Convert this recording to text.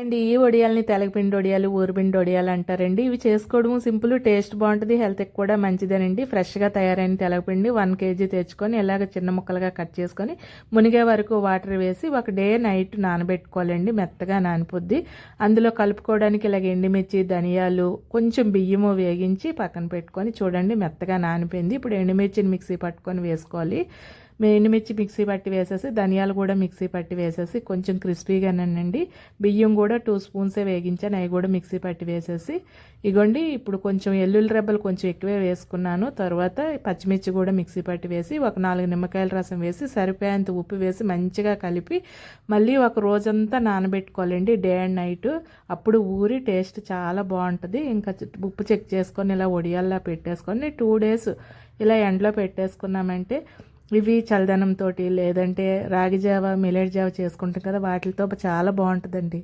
And ఈ వడియాలని తెలగపిండి వడియాలు ఊరుపిండి వడియాలు అంటారండి. ఇవి చేసుకోవడం సింపుల్ టేస్ట్ బాగుంటుంది హెల్త్కి కూడా మంచిదేనండి. ఫ్రెష్గా తయారైన తెలగపిండి వన్ కేజీ తెచ్చుకొని ఇలాగ చిన్న ముక్కలుగా కట్ చేసుకొని మునిగే వరకు వాటర్ వేసి ఒక డే నైట్ నానబెట్టుకోవాలండి మెత్తగా నానిపోద్ది. అందులో కలుపుకోవడానికి ఇలాగ ఎండుమిర్చి ధనియాలు కొంచెం బియ్యము వేగించి పక్కన పెట్టుకొని చూడండి మెత్తగా నానిపోయింది. ఇప్పుడు ఎండుమిర్చిని మిక్సీ పట్టుకొని వేసుకోవాలి. ఎండుమిర్చి మిక్సీ పట్టి వేసేసి ధనియాలు కూడా మిక్సీ పట్టి వేసేసి కొంచెం క్రిస్పీగానండి బియ్యం కూడా టూ స్పూన్సే వేగించాను అవి కూడా మిక్సీ పట్టి వేసేసి. ఇగోండి ఇప్పుడు కొంచెం ఎల్లుల్లి రెబ్బలు కొంచెం ఎక్కువే వేసుకున్నాను. తర్వాత పచ్చిమిర్చి కూడా మిక్సీ పట్టి వేసి ఒక నాలుగు నిమ్మకాయల రసం వేసి సరిపోయేంత ఉప్పు వేసి మంచిగా కలిపి మళ్ళీ ఒక రోజంతా నానబెట్టుకోవాలండి డే అండ్ నైట్. అప్పుడు ఊరి టేస్ట్ చాలా బాగుంటుంది. ఇంకా ఉప్పు చెక్ చేసుకొని ఇలా ఒడియాల్లా పెట్టేసుకొని టూ డేస్ ఇలా ఎండలో పెట్టేసుకున్నామంటే ఇవి చల్లదనంతో లేదంటే రాగి జావ మిలెట్ జావ చేసుకుంటాం కదా వాటితో చాలా బాగుంటుందండి.